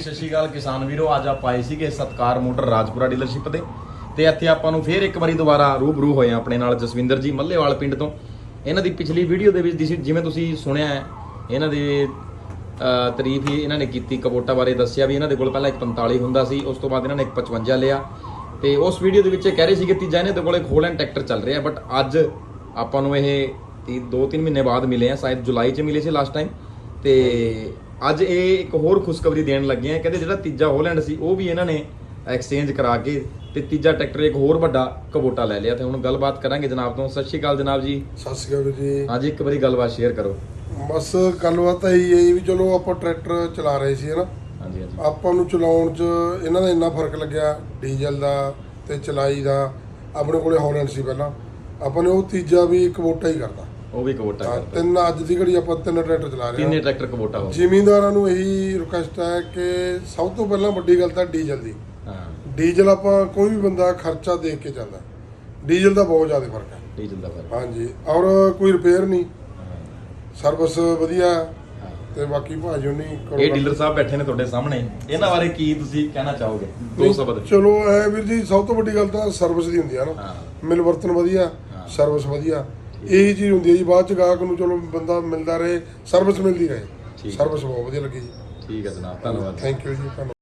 ਸਤਿ ਸ਼੍ਰੀ ਅਕਾਲ ਕਿਸਾਨ ਵੀਰੋ ਅੱਜ ਆਪਾਂ ਆਏ ਸੀਗੇ ਸਤਕਾਰ ਮੋਟਰ ਰਾਜਪੁਰਾ ਡੀਲਰਸ਼ਿਪ ਤੇ। ਤੇ ਇੱਥੇ ਆਪਾਂ ਨੂੰ ਫੇਰ ਇੱਕ ਵਾਰੀ ਦੁਬਾਰਾ ਰੂਬਰੂ ਹੋਏ ਆ ਆਪਣੇ ਨਾਲ ਜਸਵਿੰਦਰ ਜੀ ਮੱਲੇਵਾਲ ਪਿੰਡ ਤੋਂ। ਇਹਨਾਂ ਦੀ ਪਿਛਲੀ ਵੀਡੀਓ ਦੇ ਵਿੱਚ ਜਿਸ- ਜਿਵੇਂ ਤੁਸੀਂ ਸੁਣਿਆ ਹੈ ਇਹਨਾਂ ਦੇ ਅ, ਤਾਰੀਫ ਹੀ ਇਹਨਾਂ ਨੇ ਕੀਤੀ ਕਬੋਟਾ ਬਾਰੇ ਦੱਸਿਆ ਵੀ ਇਹਨਾਂ ਦੇ ਕੋਲ ਪਹਿਲਾਂ ਇੱਕ 45 ਹੁੰਦਾ ਸੀ ਉਸ ਤੋਂ ਬਾਅਦ ਇਹਨਾਂ ਨੇ ਇੱਕ 55 ਲਿਆ। ਤੇ ਉਸ ਵੀਡੀਓ ਦੇ ਵਿੱਚ ਇਹ ਕਹਿ ਰਹੇ ਸੀ ਕਿ ਤੀਜਾ ਇਹਨਾਂ ਦੇ ਕੋਲ ਇੱਕ ਹੋਲੈਂਡ ਟਰੈਕਟਰ ਚੱਲ ਰਿਹਾ ਬਟ ਅੱਜ ਆਪਾਂ ਨੂੰ ਇਹ 2-3 ਮਹੀਨੇ ਬਾਅਦ ਮਿਲੇ ਆ ਸ਼ਾਇਦ ਜੁਲਾਈ 'ਚ ਮਿਲੇ ਸੀ ਲਾਸਟ ਟਾਈਮ ਤੇ ਅੱਜ ਇਹ ਇੱਕ ਹੋਰ ਖੁਸ਼ਖਬਰੀ ਦੇਣ ਲੱਗੇ ਆ। ਕਹਿੰਦੇ ਜਿਹੜਾ ਤੀਜਾ ਹੋਲੈਂਡ ਸੀ ਉਹ ਵੀ ਇਹਨਾਂ ਨੇ ਐਕਸਚੇਂਜ ਕਰਾ ਕੇ ਤੇ ਤੀਜਾ ਟਰੈਕਟਰ ਇੱਕ ਹੋਰ ਵੱਡਾ ਕਬੋਟਾ ਲੈ ਲਿਆ। ਤੇ ਹੁਣ ਗੱਲਬਾਤ ਕਰਾਂਗੇ ਜਨਾਬ ਤੋਂ। ਸਤਿ ਸ਼੍ਰੀ ਅਕਾਲ ਜਨਾਬ ਜੀ। ਸਤਿ ਸ਼੍ਰੀ ਅਕਾਲ ਜੀ। ਹਾਂਜੀ ਇੱਕ ਵਾਰੀ ਗੱਲਬਾਤ ਸ਼ੇਅਰ ਕਰੋ। ਬਸ ਗੱਲਬਾਤ ਤਾਂ ਇਹੀ ਹੈ ਵੀ ਚਲੋ ਆਪਾਂ ਟਰੈਕਟਰ ਚਲਾ ਰਹੇ ਸੀ ਹਨਾ ਹਾਂਜੀ ਹਾਂਜੀ। ਆਪਾਂ ਨੂੰ ਚਲਾਉਣ 'ਚ ਇਹਨਾਂ ਦਾ ਇੰਨਾ ਫ਼ਰਕ ਲੱਗਿਆ ਡੀਜ਼ਲ ਦਾ ਤੇ ਚਲਾਈ ਦਾ। ਆਪਣੇ ਕੋਲੇ ਹੌਲੈਂਡ ਸੀ ਪਹਿਲਾਂ। ਆਪਾਂ ਨੇ ਉਹ ਤੀਜਾ ਵੀ ਇੱਕ ਵੋਟਾ ਹੀ ਕਰਦਾ ਉਹ ਵੀ ਕਬੋਟਾ ਹਾਂ, ਕਰਦਾ। ਤਿੰਨ ਅੱਜ ਦੀ ਘੜੀ ਆਪਾਂ ਤਿੰਨ ਟਰੈਕਟਰ ਚਲਾ ਰਹੇ ਤਿੰਨੇ ਹਾਂ ਟਰੈਕਟਰ ਕਬੋਟਾ ਹੋ ਜ਼ਿਮੀਂਦਾਰਾਂ ਨੂੰ ਇਹੀ ਰਿਕੁਐਸਟ ਹੈ ਕਿ ਸਭ ਤੋਂ ਪਹਿਲਾਂ ਵੱਡੀ ਗੱਲ ਤਾਂ ਡੀਜ਼ਲ ਦੀ। ਹਾਂ। ਡੀਜ਼ਲ ਆਪਾਂ ਕੋਈ ਵੀ ਬੰਦਾ ਖਰਚਾ ਦੇਖ ਕੇ ਚੱਲਦਾ ਡੀਜ਼ਲ ਦਾ ਬਹੁਤ ਜ਼ਿਆਦਾ ਫ਼ਰਕ ਹੈ। ਡੀਜ਼ਲ ਦਾ ਫ਼ਰਕ। ਹਾਂਜੀ ਔਰ ਕੋਈ ਰਿਪੇਅਰ ਨਹੀਂ। ਸਰਵਿਸ ਵਧੀਆ। ਤੇ ਬਾਕੀ ਭਾਜੋ ਨਹੀਂ ਇਹ ਡੀਲਰ ਸਾਹਿਬ ਬੈਠੇ ਨੇ ਤੁਹਾਡੇ ਸਾਹਮਣੇ। ਇਹਨਾਂ ਬਾਰੇ ਕੀ ਤੁਸੀਂ ਕਹਿਣਾ ਚਾਹੋਗੇ? ਦੋ ਸ਼ਬਦ ਚਲੋ ਐ ਵੀਰ ਜੀ ਸਭ ਤੋਂ ਵੱਡੀ ਗੱਲ ਤਾਂ ਸਰਵਿਸ ਦੀ ਹੁੰਦੀ ਆ ਨਾ। ਹਾਂ। ਮਿਲਵਰਤਨ ਵਧੀਆ। ਸਰਵਿਸ ਵਧੀਆ। ਇਹੀ ਚੀਜ਼ ਹੁੰਦੀ ਹੈ ਜੀ ਬਾਅਦ ਚ ਗਾਹਕ ਨੂੰ ਚਲੋ ਬੰਦਾ ਮਿਲਦਾ ਰਹੇ ਸਰਵਿਸ ਮਿਲਦੀ ਰਹੇ। ਸਰਵਿਸ ਬਹੁਤ ਵਧੀਆ ਲੱਗੀ ਜੀ। ਠੀਕ ਹੈ ਜਨਾਬ ਧੰਨਵਾਦ। ਥੈਂਕ ਯੂ ਜੀ ਧੰਨਵਾਦ।